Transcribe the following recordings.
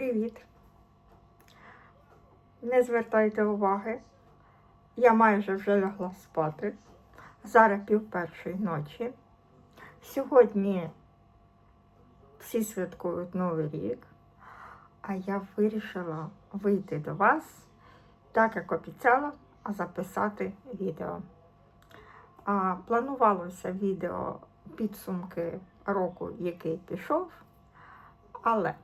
Привіт! Не звертайте уваги. Я майже вже лягла спати. Зараз пів першої ночі. Сьогодні всі святкують Новий рік, а я вирішила вийти до вас, так як обіцяла, записати відео. А, планувалося відео підсумки року, який пішов, але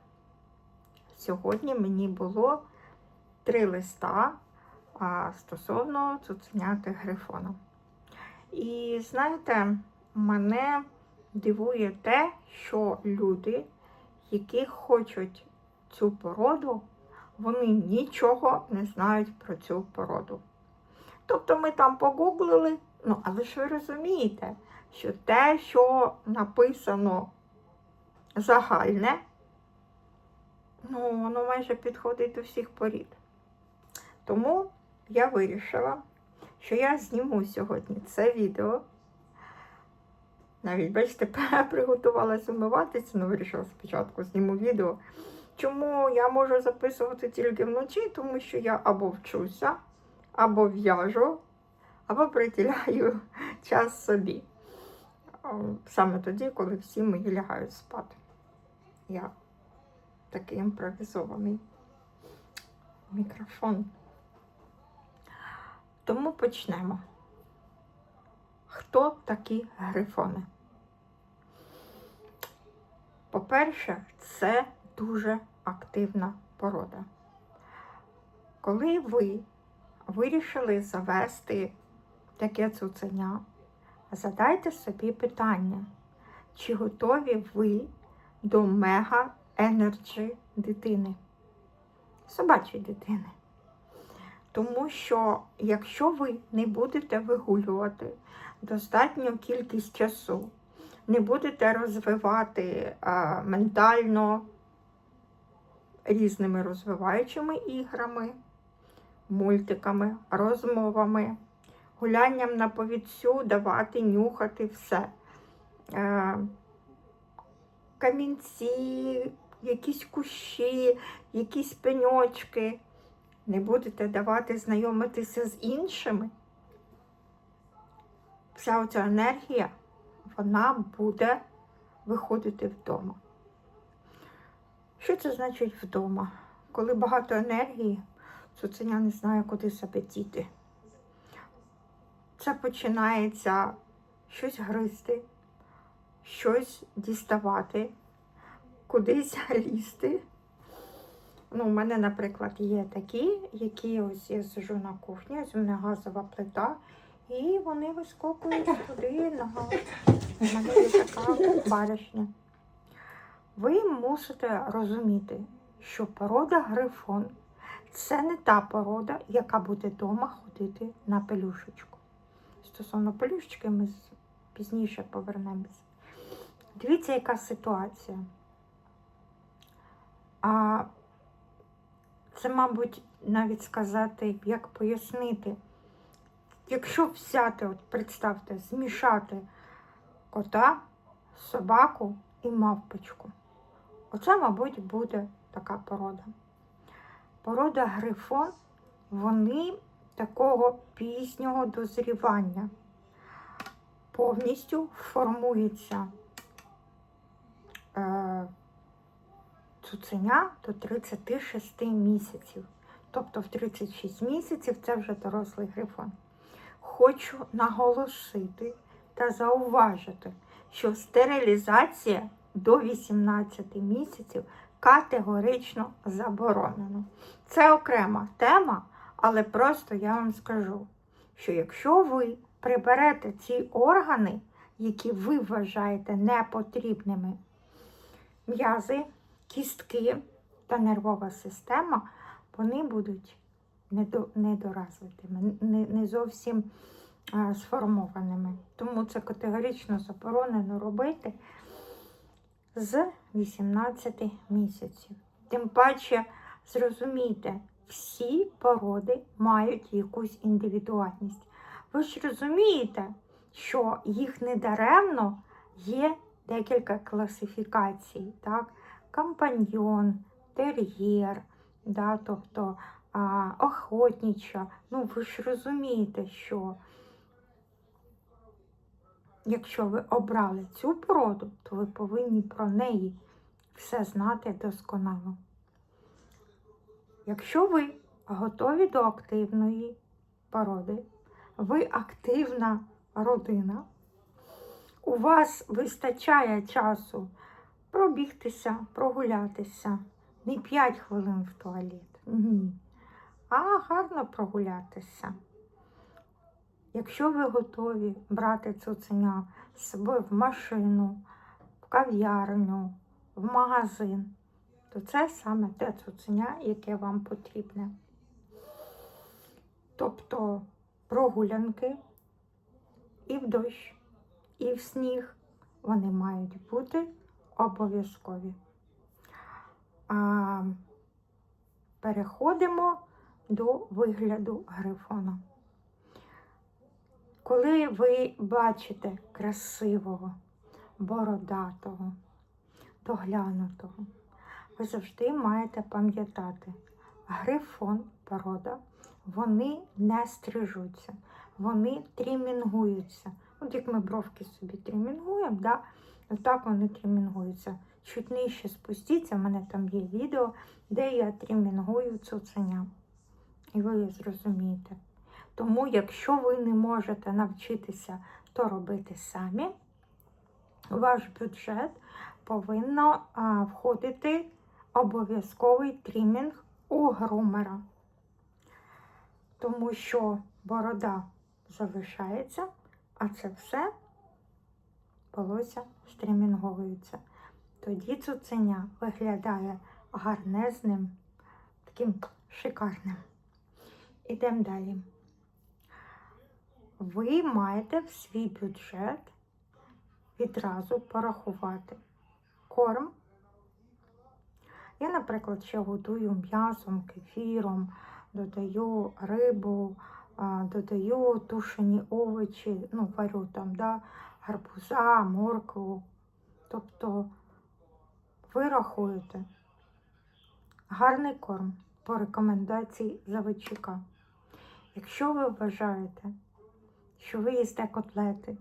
сьогодні мені було три листа стосовно цуценяти грифона. І знаєте, мене дивує те, що люди, які хочуть цю породу, вони нічого не знають про цю породу. Тобто ми там погуглили, ну, але ж ви розумієте, що те, що написано загальне, ну, воно майже підходить до всіх порід. Тому я вирішила, що я зніму сьогодні це відео. Навіть, бачите, приготувалася умиватися, але вирішила спочатку зніму відео. Чому я можу записувати тільки вночі? Тому що я або вчуся, або в'яжу, або приділяю час собі. Саме тоді, коли всі мої лягають спати. Я такий імпровізований мікрофон. Тому почнемо. Хто такі грифони? По-перше, це дуже активна порода. Коли ви вирішили завести таке цуценя, задайте собі питання, чи готові ви до мега енерджі дитини, собачої дитини. Тому що, якщо ви не будете вигулювати достатню кількість часу, не будете розвивати а, ментально різними розвиваючими іграми, мультиками, розмовами, гулянням на повідцю, давати, нюхати все. Е, камінці, якісь кущі, якісь пеньочки. Не будете давати знайомитися з іншими, вся оця енергія, вона буде виходити вдома. Що це значить вдома? Коли багато енергії, цуценя не знає, куди себе діти. Це починається щось гризти, щось діставати, кудись лізти. Ну, У мене, наприклад, є такі, які ось я сижу на кухні, ось у мене газова плита, і вони вискокують туди на. У мене є така баришня. Ви мусите розуміти, що порода грифон це не та порода, яка буде вдома ходити на пелюшечку. Стосовно пелюшечки, ми пізніше повернемося. Дивіться, яка ситуація. А це, мабуть, навіть сказати, як пояснити. Якщо взяти, от представте, змішати кота, собаку і мавпочку, оце, мабуть, буде така порода. Порода грифон, вони такого пізнього дозрівання. Повністю формується е, цуценя до 36 місяців. Тобто в 36 місяців це вже дорослий грифон. Хочу наголосити та зауважити, що стерилізація до 18 місяців категорично заборонено. Це окрема тема, але просто я вам скажу, що якщо ви приберете ці органи, які ви вважаєте непотрібними, м'язи, кістки та нервова система, вони будуть недоразвитими, не, зовсім сформованими. Тому це категорично заборонено робити з 18 місяців. Тим паче, зрозумійте, всі породи мають якусь індивідуальність. Ви ж розумієте, що їх недаремно є декілька класифікацій. так? Компаньйон, тер'єр, да, тобто а, охотнича. Ну, ви ж розумієте, що якщо ви обрали цю породу, то ви повинні про неї все знати досконало. Якщо ви готові до активної породи, ви активна родина, у вас вистачає часу пробігтися, прогулятися. Не 5 хвилин в туалет. Ні. А гарно прогулятися. Якщо ви готові брати цуценя з собою в машину, в кав'ярню, в магазин, то це саме те цуценя, яке вам потрібне. Тобто прогулянки і в дощ, і в сніг вони мають бути обов'язкові. А переходимо до вигляду грифона. Коли ви бачите красивого, бородатого, доглянутого, ви завжди маєте пам'ятати, грифон, порода, вони не стрижуться, вони трімінгуються. От як ми бровки собі трімінгуємо, да? Отак вони трімінгуються. Чуть нижче спустіться, в мене там є відео, де я трімінгую цуценя. І ви зрозумієте. Тому, якщо ви не можете навчитися то робити самі, ваш бюджет повинно а, входити обов'язковий трімінг у грумера. Тому що борода залишається, а це все волосся стрімінговується. Тоді цуценя виглядає гарнезним, таким шикарним. Ідемо далі. Ви маєте в свій бюджет відразу порахувати корм. Я, наприклад, ще годую м'ясом, кефіром, додаю рибу, додаю тушені овочі, ну, варю там, да, гарбуза, моркву. Тобто ви рахуєте гарний корм по рекомендації заводчика. Якщо ви вважаєте, що ви їсте котлети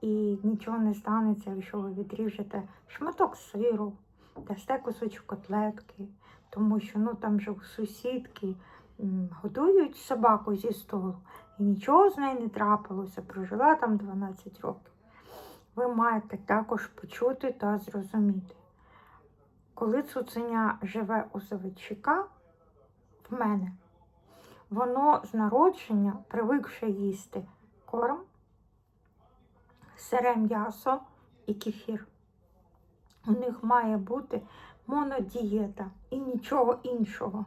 і нічого не станеться, якщо ви відріжете шматок сиру, дасте кусочок котлетки, тому що ну, там же сусідки годують собаку зі столу, і нічого з нею не трапилося, прожила там 12 років. Ви маєте також почути та зрозуміти. Коли цуценя живе у заводчика, в мене, воно з народження привикше їсти корм, сире м'ясо і кефір. У них має бути монодієта і нічого іншого.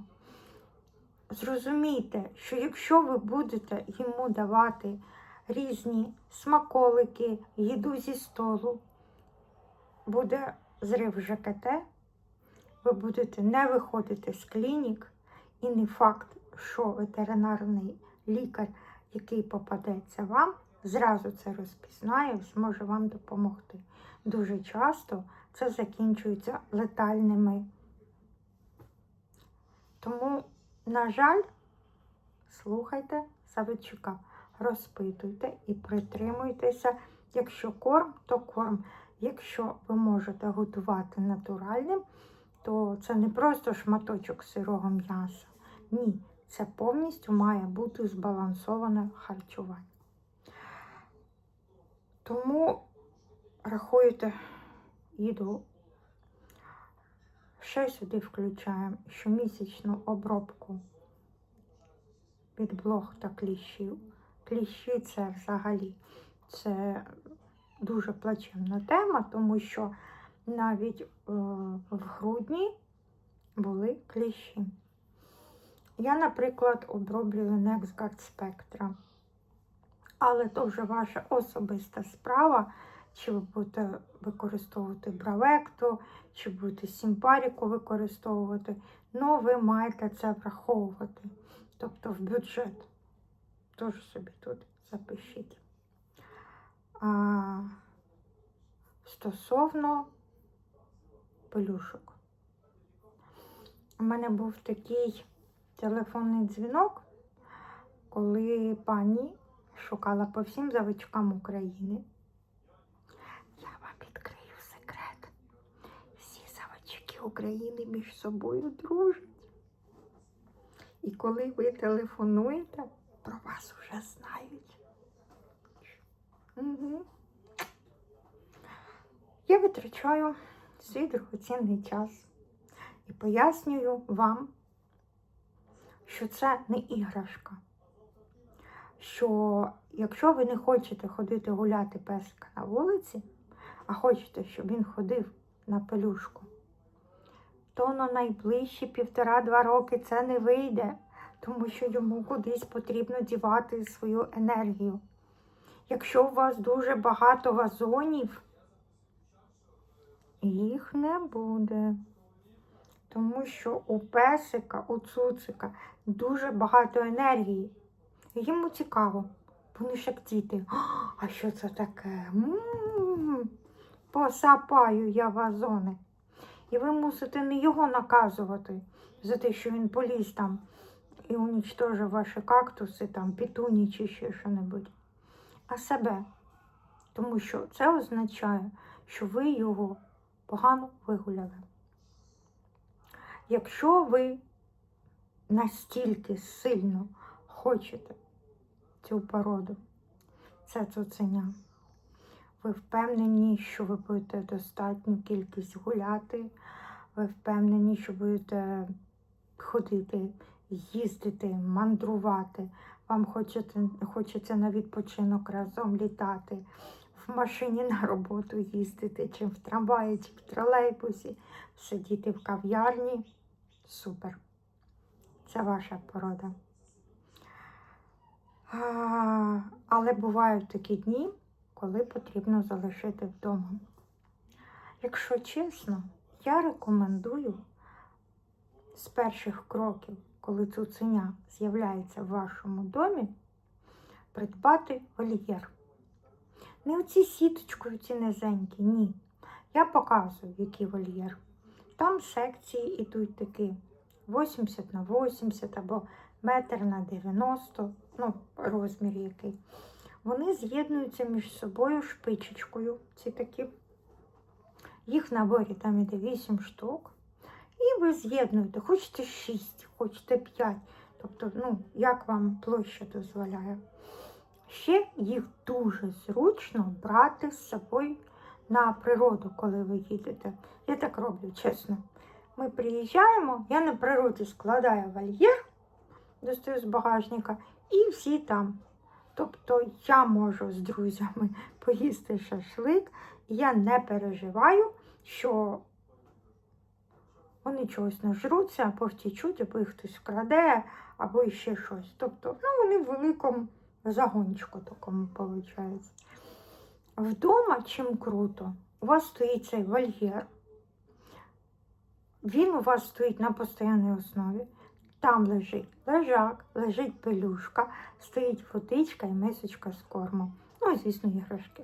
Зрозумійте, що якщо ви будете йому давати різні смаколики, їду зі столу, буде зрив ЖКТ, ви будете не виходити з клінік, і не факт, що ветеринарний лікар, який попадеться вам, зразу це розпізнає зможе вам допомогти. Дуже часто це закінчується летальними. Тому, на жаль, слухайте Савичука, розпитуйте і притримуйтеся. Якщо корм, то корм. Якщо ви можете готувати натуральним, то це не просто шматочок сирого м'яса. Ні, це повністю має бути збалансоване харчування. Тому рахуйте їду. Ще сюди включаємо щомісячну обробку від блох та кліщів. Кліщі це взагалі це дуже плачевна тема, тому що навіть е, в грудні були кліщі. Я, наприклад, оброблюю NexGuard Spectra. Але то вже ваша особиста справа, чи ви будете використовувати бравекту, чи будете сімпаріку використовувати. Ну, ви маєте це враховувати. Тобто в бюджет. Тож собі тут запишіть. А, Стосовно пелюшок. У мене був такий телефонний дзвінок, коли пані шукала по всім заводчикам України. Я вам відкрию секрет. Всі заводчики України між собою дружать. І коли ви телефонуєте, про вас вже знають. Угу. Я витрачаю свій дорогоцінний час і пояснюю вам, що це не іграшка. Що якщо ви не хочете ходити гуляти песика на вулиці, а хочете, щоб він ходив на пелюшку, то на найближчі півтора-два роки це не вийде, тому що йому кудись потрібно дівати свою енергію. Якщо у вас дуже багато вазонів, їх не буде. Тому що у песика, у цуцика дуже багато енергії. Йому цікаво. Вони діти. «А, що це таке? М-м-м. Посапаю я вазони. І ви мусите не його наказувати за те, що він поліз там і унічтожив ваші кактуси, там, пітуні чи ще що-небудь, а себе. Тому що це означає, що ви його погано вигуляли. Якщо ви настільки сильно хочете цю породу, це цуценя, ви впевнені, що ви будете достатню кількість гуляти, ви впевнені, що будете ходити, їздити, мандрувати. Вам хочеться, хочеться на відпочинок разом літати, в машині на роботу їздити, чи в трамваї, чи в тролейбусі, сидіти в кав'ярні. Супер. Це ваша порода. А, але бувають такі дні, коли потрібно залишити вдома. Якщо чесно, я рекомендую з перших кроків, коли цуценя з'являється в вашому домі, придбати вольєр. Не оці сіточкою, ці низенькі, ні. Я показую, який вольєр. Там секції йдуть такі 80 на 80 або метр на 90, ну, розмір який. Вони з'єднуються між собою шпичечкою. Ці такі. Їх наборі там іде 8 штук. І ви з'єднуєте, хочете 6, хочете 5. Тобто, ну, як вам площа дозволяє. Ще їх дуже зручно брати з собою на природу, коли ви їдете. Я так роблю, чесно. Ми приїжджаємо, я на природі складаю вольєр, достаю з багажника, і всі там. Тобто я можу з друзями поїсти шашлик, я не переживаю, що вони чогось нажруться, або втічуть, або їх хтось вкраде, або ще щось. Тобто, ну, вони в великому загончику такому виходить. Вдома чим круто, у вас стоїть цей вольєр. Він у вас стоїть на постійній основі. Там лежить лежак, лежить пелюшка, стоїть водичка і мисочка з кормом. Ну, звісно, іграшки.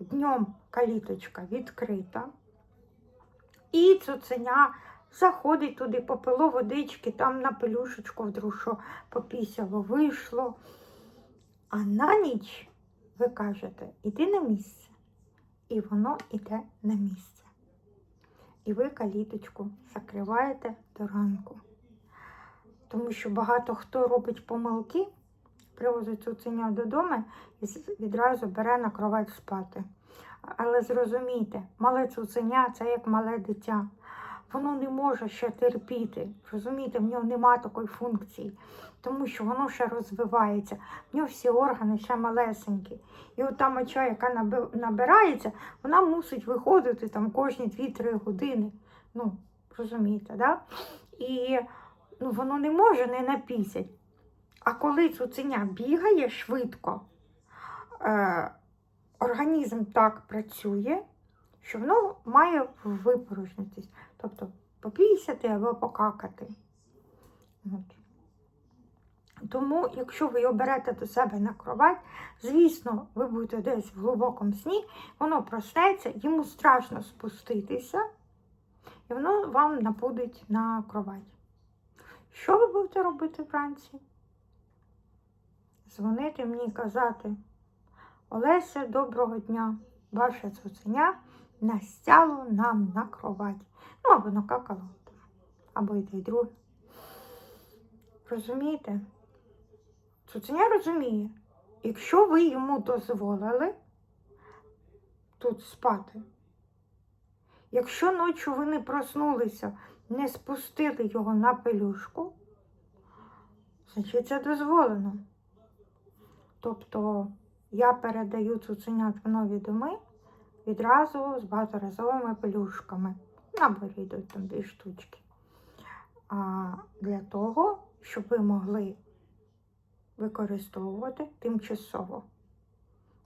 Днем каліточка відкрита. І цуценя заходить туди, попило водички, там на пелюшечку вдруг що попісяло, вийшло. А на ніч ви кажете, іди на місце. І воно йде на місце. І ви каліточку закриваєте до ранку. Тому що багато хто робить помилки, привозить цуценя додому і відразу бере на кровать спати. Але зрозумійте, мале цуценя це як мале дитя. Воно не може ще терпіти. Розумієте, в нього нема такої функції, тому що воно ще розвивається. В нього всі органи ще малесенькі. І от та моча, яка набирається, вона мусить виходити там кожні 2-3 години. Ну, розумієте, да? І ну, воно не може не напісять. А коли цуценя бігає швидко, е, організм так працює, що воно має випорожнитись. Тобто попісяти або покакати. От. Тому, якщо ви його берете до себе на кровать, звісно, ви будете десь в глибокому сні, воно проснеться, йому страшно спуститися, і воно вам напудить на кровать. Що ви будете робити вранці? Дзвонити мені і казати, Олеся, доброго дня, ваше цуценя настяло нам на кровать. Ну, або накакало, або і те, і друге. Розумієте? Цуценя розуміє, якщо ви йому дозволили тут спати, якщо ночі ви не проснулися, не спустили його на пелюшку, значить це дозволено. Тобто я передаю цуценят в нові доми відразу з багаторазовими пелюшками. Наборі там дві штучки. А для того, щоб ви могли використовувати тимчасово.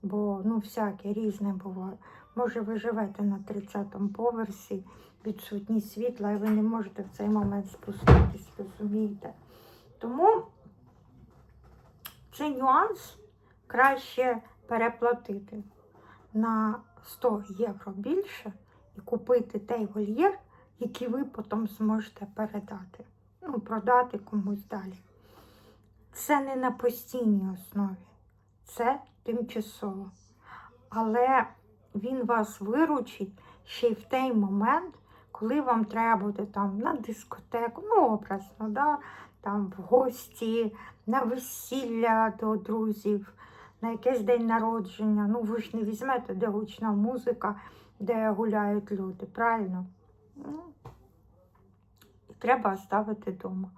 Бо ну, всяке різне буває. Може, ви живете на 30-му поверсі, відсутність світла, і ви не можете в цей момент спуститись, розумієте? Тому цей нюанс краще переплатити на 100 євро більше і купити той вольєр, який ви потім зможете передати. Ну, продати комусь далі. Це не на постійній основі, це тимчасово. Але він вас виручить ще й в той момент, коли вам треба буде там на дискотеку, ну, образно, да? там в гості, на весілля до друзів, на якийсь день народження. Ну, ви ж не візьмете, де гучна музика, де гуляють люди, правильно? Ну, і треба ставити вдома.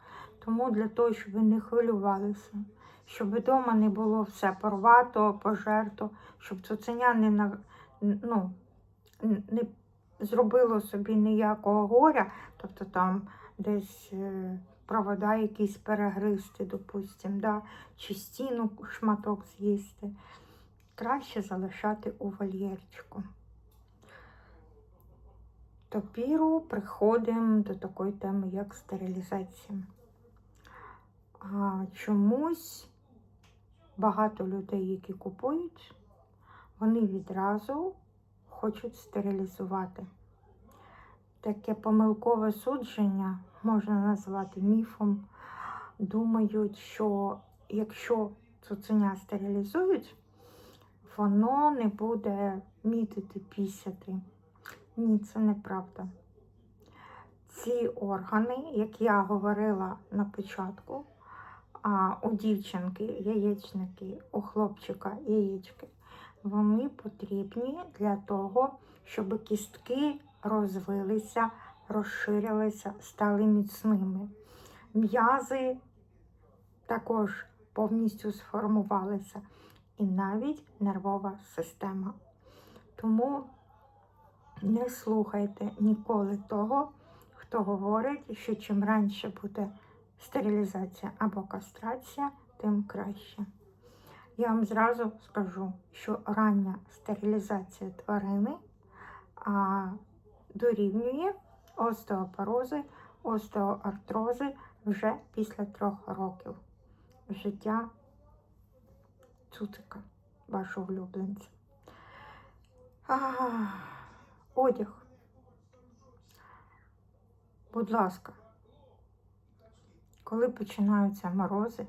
Тому для того, щоб ви не хвилювалися, щоб вдома не було все порвато, пожерто, щоб цуценя не, на- ну, не зробило собі ніякого горя, тобто там десь е, провода якісь перегризти, допустим, да, чи стіну шматок з'їсти. Краще залишати у вольєрчику. Тепіру приходимо до такої теми, як стерилізація. А, чомусь багато людей, які купують, вони відразу хочуть стерилізувати. Таке помилкове судження можна назвати міфом. Думають, що якщо цуценя стерилізують, воно не буде мітити пісяти. Ні, це неправда. Ці органи, як я говорила на початку, у дівчинки яєчники, у хлопчика яєчки, вони потрібні для того, щоб кістки розвилися, розширилися, стали міцними. М'язи також повністю сформувалися, і навіть нервова система. Тому не слухайте ніколи того, хто говорить, що чим раніше буде стерилізація або кастрація, тим краще. Я вам зразу скажу, що рання стерилізація тварини а, дорівнює остеопорози, остеоартрози вже після трьох років життя цуцика, вашого улюбленця. Одяг. Будь ласка, коли починаються морози,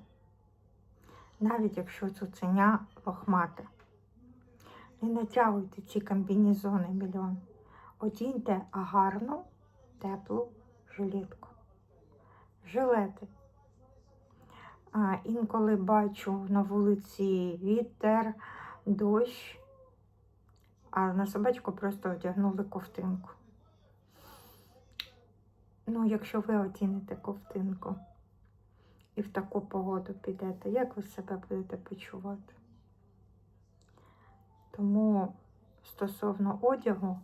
навіть якщо цуценя лохмате, не натягуйте ці комбінезони мільйон. Одіньте гарну, теплу жилетку. Жилети. А, інколи бачу на вулиці вітер, дощ, а на собачку просто одягнули ковтинку. Ну, якщо ви одінете ковтинку і в таку погоду підете, як ви себе будете почувати? Тому стосовно одягу,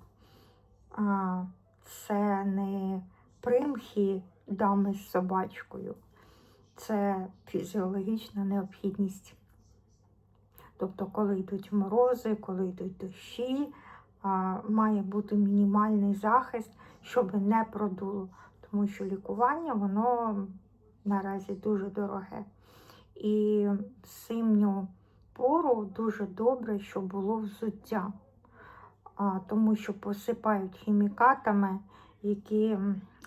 а, це не примхи дами з собачкою, це фізіологічна необхідність. Тобто, коли йдуть морози, коли йдуть дощі, має бути мінімальний захист, щоб не продуло. Тому що лікування воно наразі дуже дороге. І в зимню пору дуже добре, щоб було взуття, тому що посипають хімікатами які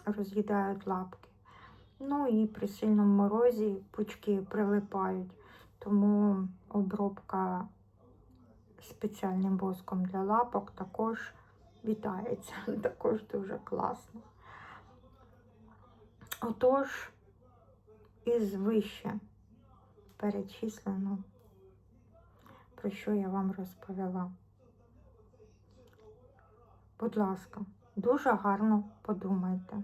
роз'їдають лапки. Ну і при сильному морозі пучки прилипають, тому обробка спеціальним воском для лапок також вітається, також дуже класно. Отож, із вище перечислено, про що я вам розповіла. Будь ласка, дуже гарно подумайте.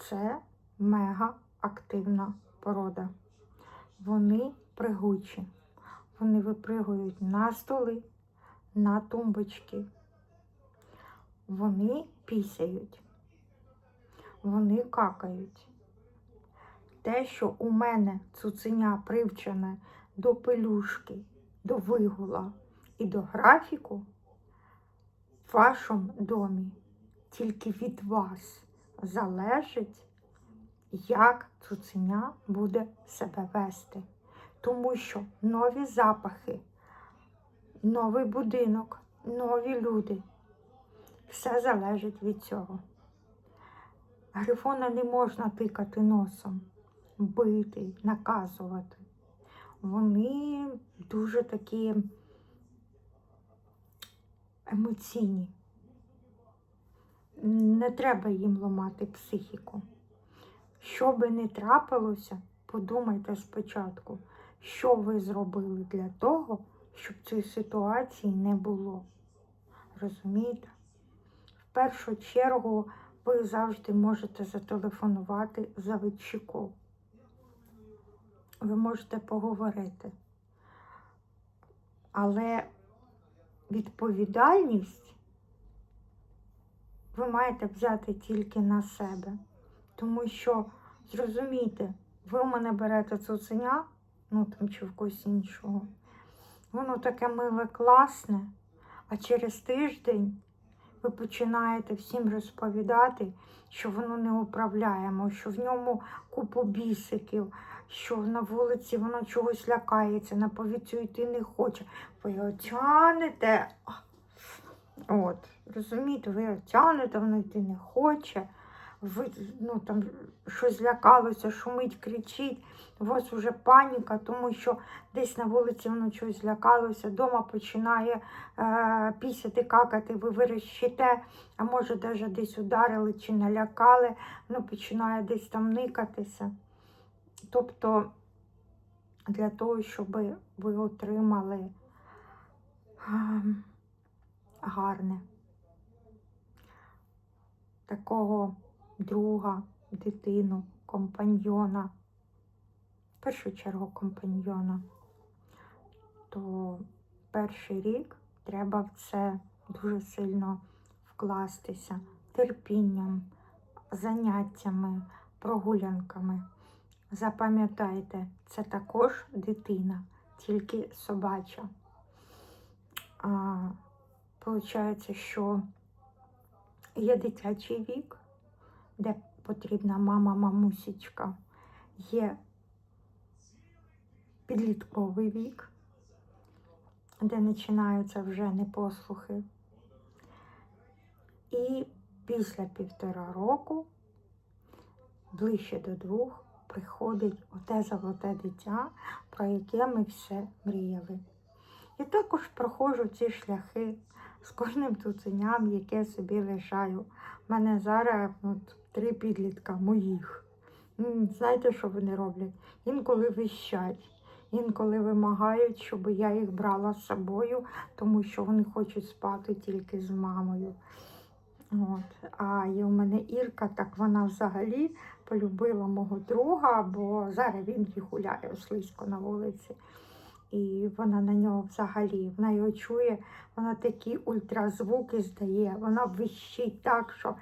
Це мега активна порода. Вони пригучі. Вони випригують на столи, на тумбочки. Вони пісяють. Вони какають. Те, що у мене цуценя привчене до пелюшки, до вигула і до графіку, в вашому домі тільки від вас залежить, як цуценя буде себе вести. Тому що нові запахи, новий будинок, нові люди. Все залежить від цього. Грифона не можна тикати носом, бити, наказувати. Вони дуже такі емоційні. Не треба їм ламати психіку. Що би не трапилося, подумайте спочатку, що ви зробили для того, щоб цієї ситуації не було. Розумієте? В першу чергу ви завжди можете зателефонувати завідчику. Ви можете поговорити. Але відповідальність ви маєте взяти тільки на себе. Тому що, зрозумійте, ви у мене берете цуценя, ну там чи в когось іншого. Воно таке миле, класне, а через тиждень ви починаєте всім розповідати, що воно не управляємо, що в ньому купу бісиків, що на вулиці воно чогось лякається, на повітрю йти не хоче. Ви його тянете. От, розумієте, ви його тянете, воно йти не хоче. Ну, там, щось злякалося, шумить, кричить, у вас вже паніка, тому що десь на вулиці воно чогось злякалося, вдома починає е, пісяти, какати, ви вирішите, а може навіть десь ударили чи налякали, воно починає десь там никатися. Тобто для того, щоб ви отримали а, гарне такого друга, дитину, компаньйона, в першу чергу компаньйона, то перший рік треба в це дуже сильно вкластися терпінням, заняттями, прогулянками. Запам'ятайте, це також дитина, тільки собача. А, Получається, що є дитячий вік, де потрібна мама, мамусічка, є підлітковий вік, де починаються вже непослухи. І після півтора року, ближче до двох, приходить оте золоте дитя, про яке ми все мріяли. І також проходжу ці шляхи з кожним цуценям, яке собі лишаю. У мене зараз от, три підлітка моїх. Знаєте, що вони роблять? Інколи вищать, інколи вимагають, щоб я їх брала з собою, тому що вони хочуть спати тільки з мамою. От. А є у мене Ірка, так вона взагалі полюбила мого друга, бо зараз він їх гуляє слизько на вулиці. І вона на нього взагалі, вона його чує, вона такі ультразвуки здає, вона вищить так, що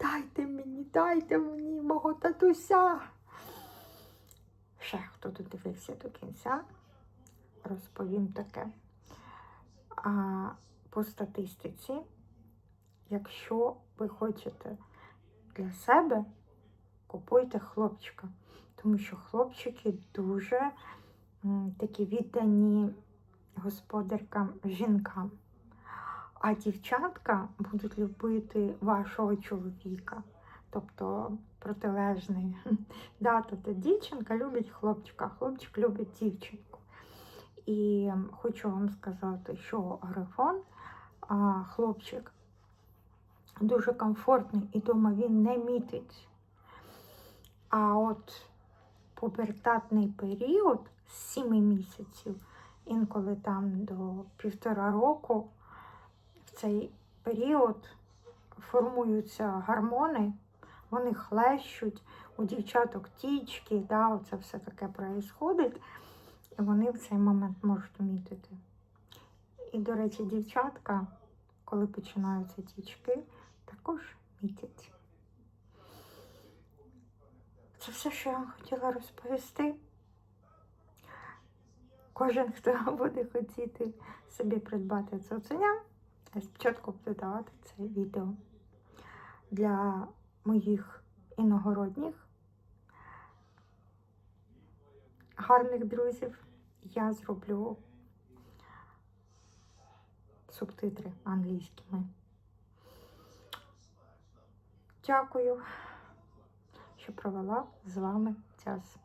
дайте мені, дайте мені мого татуся. Ще хто додивився до кінця, розповім таке. А по статистиці, якщо ви хочете для себе, купуйте хлопчика, тому що хлопчики дуже такі віддані господаркам жінкам. А дівчатка будуть любити вашого чоловіка, тобто протилежний. Да, тобто дівчинка любить хлопчика, хлопчик любить дівчинку. І хочу вам сказати, що грифон, а, хлопчик, дуже комфортний і дома він не мітить. А от пубертатний період 7 місяців, інколи там до півтора року, в цей період формуються гормони, вони хлещуть, у дівчаток тічки, да, оце все таке происходить, і вони в цей момент можуть мітити. І, до речі, дівчатка, коли починаються тічки, також мітять. Це все, що я вам хотіла розповісти. Кожен, хто буде хотіти собі придбати цуценя, я спочатку буду давати це відео для моїх іногородніх гарних друзів. Я зроблю субтитри англійськими. Дякую, що провела з вами час.